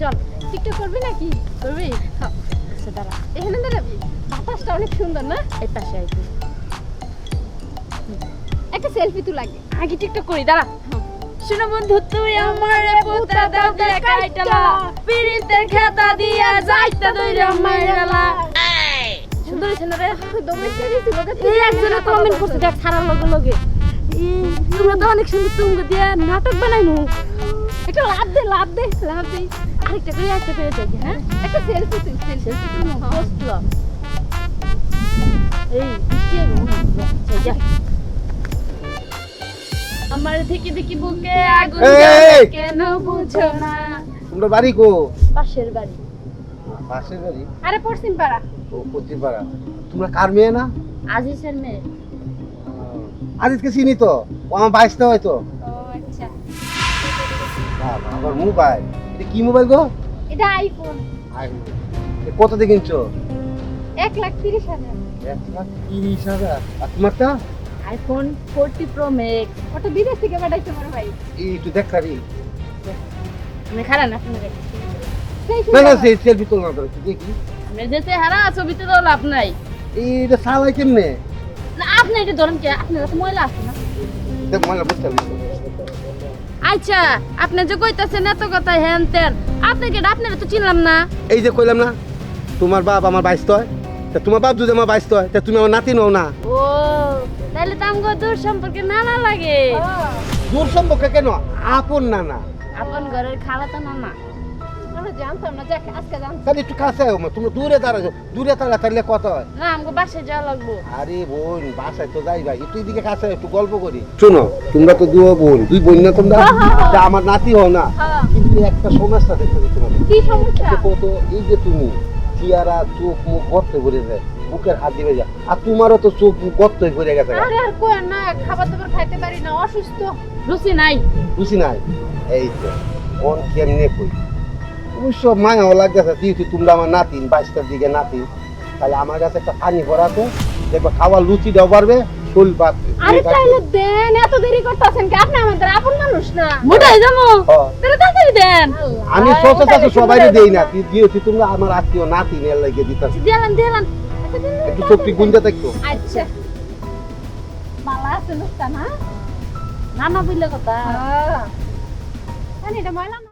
চল টিকটক করবি নাকি? করবি? হ্যাঁ আচ্ছা দাঁড়া। এখানে দাঁড়াবি? বাতাসটা অনেক সুন্দর না? এই পাশে একটা সেলফি তুই লাগে। আগে টিকটক করি দাঁড়া। শুনো বন্ধু তুই আমার পুতা দাও পিরিতের খেতা দিয়া যাইতা দইরা মাইরালা। সুন্দর হইছে না রে? দমে এই একজনে কমেন্ট করছে দেখ খারাপ লগে লগে। তোমরা তো অনেক সুন্দর তুমি দিয়া নাটক বানাইনু। একটা লাভ দে লাভ দে লাভ দে। আরেকটা করে একটা করে যাই হ্যাঁ? একটা সেলফি তুই সেলফি তুই পোস্ট এই বৃষ্টি মনে যা, আমার থেকে দেখি বুকে আগুন কেন বুঝো না? তোমরা বাড়ি কো? পাশের বাড়ি। পাশের বাড়ি? আরে পশ্চিম পাড়া ও পশ্চিম পাড়া তোমরা কার মেয়ে না? আজিজের মেয়ে। আদিতকে চিনি তো? ও আমার বাইশটা হয়তো ও আচ্ছা। বাবা, মোবাইল। এটা কি মোবাইল গো? এটা আইফোন। আই, এ কত দিয়ে কিনছো? এক লাখ তিরিশ হাজার। এক লাখ তিরিশ হাজার। আর তোমারটা? IPhone forty pro max. ওটা বিদেশ থেকে পাঠাইছে আমার ভাই? এই একটু দেখ খারি আমি খারাপ না আপনার না না সেই সেলফি তোলা তো একটু দেখি। আপনি যে চেহারা ছবিতে তো লাভ নাই। এইটা সালাই কেমনে? না আপনি এটা ধরেন কি আপনার কাছে ময়লা আছে না? ময়লা বুঝতে পারছি। আচ্ছা আপনি যে কইতাছেন এত কথা হ্যান তেন আপনি কি আপনারা তো চিনলাম না? এই যে কইলাম না তোমার বাপ আমার বাইশ হয়। তা তোমার বাপ যদি আমার বাইশ হয় তা তুমি আমার নাতি নও না। ও তাহলে তো আমগো দূর সম্পর্কে নানা লাগে। দূর সম্পর্কে কেন? আপন না না আপন ঘরের খালা তো নানা। আমরা জানতাম না যাক আজকে জানতাম তাহলে একটু কাছে আও মা তুমি দূরে দাঁড়াছো দূরে দাঁড়া তাহলে কথা হয় না আমগো বাসায় যাওয়া লাগবো আরে বোন বাসায় তো যাই ভাই একটু এদিকে কাছে একটু গল্প করি শোনো তোমরা তো দুই বোন দুই বোন না তোমরা। তা আমার নাতি হও না হ্যাঁ। কিন্তু একটা সমস্যা দেখতে তোমাদের কি সমস্যা দেখো তো এই যে তুমি চেয়ারা চোখ মুখ গর্ত ভরে যায় বুকের হাত দিবে যা আর তোমারও তো চোখ মুখ গর্ত ভরে গেছে আরে আর কই না খাবার দাবার খাইতে পারি না অসুস্থ রুচি নাই বুঝি নাই এই তো মন কেমনে কই অবশ্য মায়াও লাগতেছে যেহেতু তোমরা আমার নাতিন বাইশটার দিকে নাতিন তাহলে আমার কাছে একটা পানি ভরাতে দেখব খাওয়ার লুচিটাও পারবে শোল পাত আরে তাইলে দেন এত দেরি করতেছেন কি? আপনি আমাদের আপন মানুষ না? মোটাই। তাহলে তাড়াতাড়ি দেন। আমি সোচা চাষে সবাই দেই না তুই যেহেতু তোমরা আমার আত্মীয় নাতিন এর লাগে দিতেছি দিলাম দিলাম। একটু চোখটি গুঞ্জা দেখতো আচ্ছা। মালা আছে লোকটা না? নানা বললে কথা। হ্যাঁ এটা ময়লা